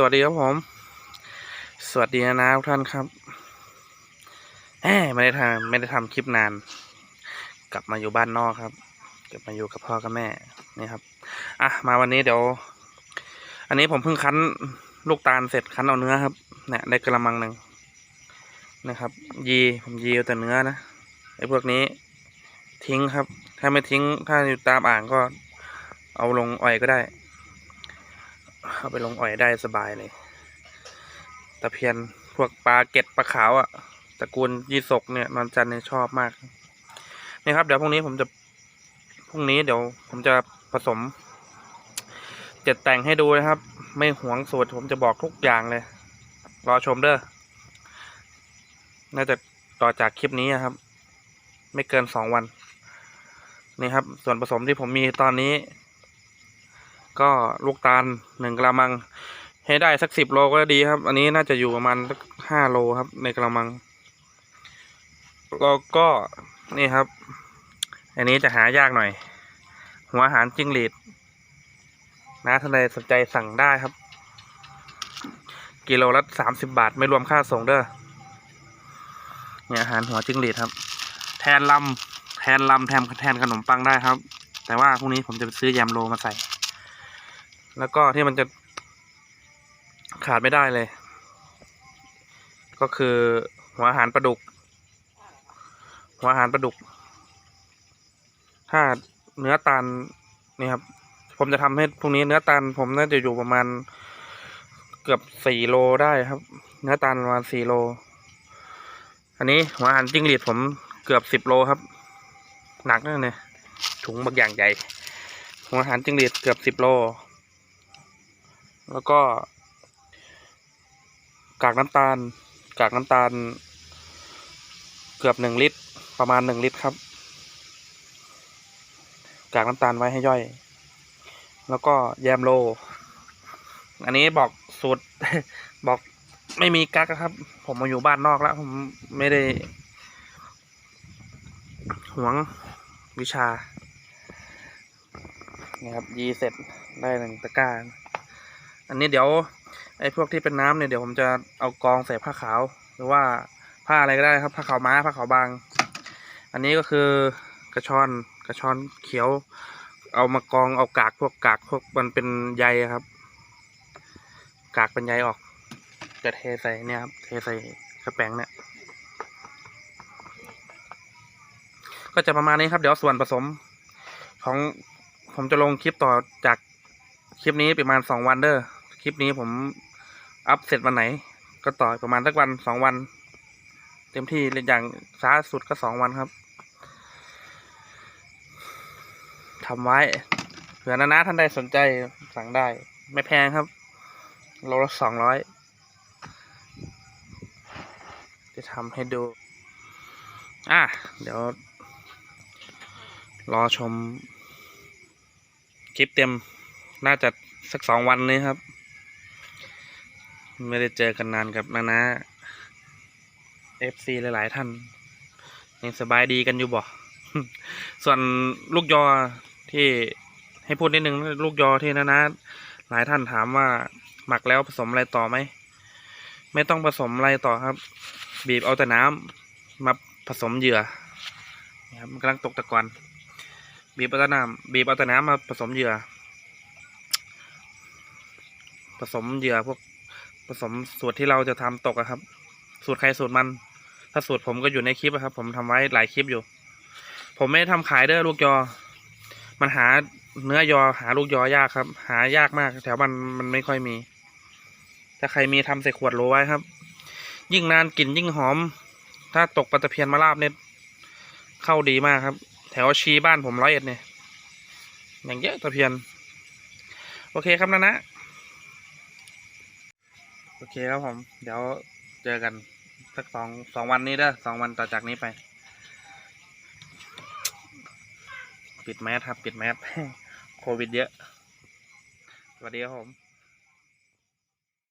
สวัสดีครับผม สวัสดีนะทุกท่านครับแหมไม่ได้ทำไม่ได้ทำคลิปนาน กลับมาอยู่บ้านนอกครับ กลับมาอยู่กับพ่อกับแม่นี่ครับ อะมาวันนี้เดี๋ยว อันนี้ผมเพิ่งคั้นลูกตาลเสร็จคั้นเอาเนื้อครับ เนี่ยได้กระมังหนึ่งนะครับ ยีผมยีเอาแต่เนื้อนะไอ้พวกนี้ ทิ้งครับ ถ้าไม่ทิ้งถ้าอยู่ตามอ่างก็ เอาลงอ่อยก็ได้ เอาไปลงอ่อยได้สบายเลยตะเพียนพวกปลาเก็ดปลาขาวอะ่ะตระกูลยี่สกเนี่ยนอนจันเนี่ยชอบมากนี่ครับ เดี๋ยวพรุ่งนี้ผมจะพรุ่งนี้เดี๋ยว ผมจะผสมเจ็ดแต่งให้ดูนะครับ ไม่หวงสูตรผมจะบอกทุกอย่างเลย รอชมเด้อน่าจะต่อจากคลิปนี้อะครับ ไม่เกินสองวัน นี่ครับ ส่วนผสมที่ผมมีตอนนี้ ก็ลูกตาลหนึ่งกระมัง ให้ได้สักสิบโลก็ดีครับ อันนี้น่าจะอยู่ประมาณสักห้าโลครับในกระมังแล้วก็นี่ครับ อันนี้จะหายากหน่อย หัวอาหารจิ้งหรีดนะท่านใดสนใจสั่งได้ครับ กิโลละสามสิบบาทไม่รวมค่าส่งเด้อเนี่ยอาหารหัวจิ้งหรีดครับ แทนลำแทนลำแทนแทนขนมปังได้ครับ แต่ว่าพรุ่งนี้ผมจะไปซื้อแยมโลมาใส่ แล้วก็ที่มันจะขาดไม่ได้เลย ก็คือหัวอาหารปลาดุก หัวอาหารปลาดุก ถ้าเนื้อตาลนี่ครับ ผมจะทำให้พรุ่งนี้เนื้อตาลผมน่าจะอยู่ประมาณเกือบสี่โลได้ครับ เนื้อตาลประมาณสี่โล อันนี้หัวอาหารจิ้งหรีดผมเกือบสิบโลครับ หนักนั่นเลยถุงบางอย่างใหญ่ หัวอาหารจิ้งหรีดเกือบสิบโล แล้วก็ กากน้ำตาล กากน้ำตาล เกือบหนึ่งลิตร ประมาณหนึ่งลิตรครับ กากน้ำตาลไว้ให้ย่อย แล้วก็แยมโล อันนี้บอกสูตรบอกไม่มีกักครับ ผมมาอยู่บ้านนอกแล้ว ผมไม่ได้หวงวิชานี่ครับยีเสร็จได้หนึ่งตะกร้า อันนี้เดี๋ยวไอ้พวกที่เป็นน้ำเนี่ยเดี๋ยวผมจะเอากองใส่ผ้าขาว หรือว่าผ้าอะไรก็ได้ครับ ผ้าขาวม้าผ้าขาวบาง อันนี้ก็คือกระชอนกระชอนเขียว เอามากองเอากากพวกกากพวกมันเป็นใยครับ กากเป็นใยออกจะเทใส่เนี่ยครับเทใส่กระแป้งเนี่ยก็จะประมาณนี้ครับ เดี๋ยวส่วนผสมของผมจะลงคลิปต่อจากคลิปนี้ประมาณสองวันเด้อ คลิปนี้ผมอัพเสร็จวันไหน ก็ต่อประมาณสักวันสองวัน เต็มที่อย่างช้าสุดก็สองวันครับทำไว้เผื่อนะนะท่านใดสนใจสั่งได้ ไม่แพงครับโลละสองร้อยจะทำให้ดู อะ เดี๋ยว รอชม คลิปเต็ม น่าจะสักสองวันนี้ครับ ไม่ได้เจอกันนานกับนานาเอฟซีหลาย ๆ ท่านยังสบายดีกันอยู่บ่ส่วนลูกยอที่ให้พูดนิดนึงลูกยอที่นานาหลายท่านถามว่าหมักแล้วผสมอะไรต่อไหม ไม่ต้องผสมอะไรต่อครับ บีบเอาแต่น้ำมาผสมเหยื่อนะครับมันกำลังตกตะกอนบีบเอาแต่น้ำบีบเอาแต่น้ำมาผสมเหยื่อ ผสมเหยื่อพวก ผสมสูตรที่เราจะทำตกอะครับ สูตรใครสูตรมัน ถ้าสูตรผมก็อยู่ในคลิปอะครับ ผมทำไว้หลายคลิปอยู่ ผมไม่ได้ทำขายเด้อลูกยอ มันหาเนื้อยอหาลูกยอยากครับ หายากมากแถวมันมันไม่ค่อยมี ถ้าใครมีทำใส่ขวดโหลไว้ครับ ยิ่งนานกลิ่นยิ่งหอม ถ้าตกปลาตะเพียนมาลาบเนี่ยเข้าดีมากครับ แถวชีบ้านผมร้อยเอ็ดเนี่ยอย่างเยอะตะเพียน โอเคครับนะนะ โอเคครับผม เดี๋ยวเจอกันสักสองสองวันนี้เด้อสองวันต่อจากนี้ไป ปิดแมสครับ ปิดแมสโควิดเยอะ สวัสดีครับผม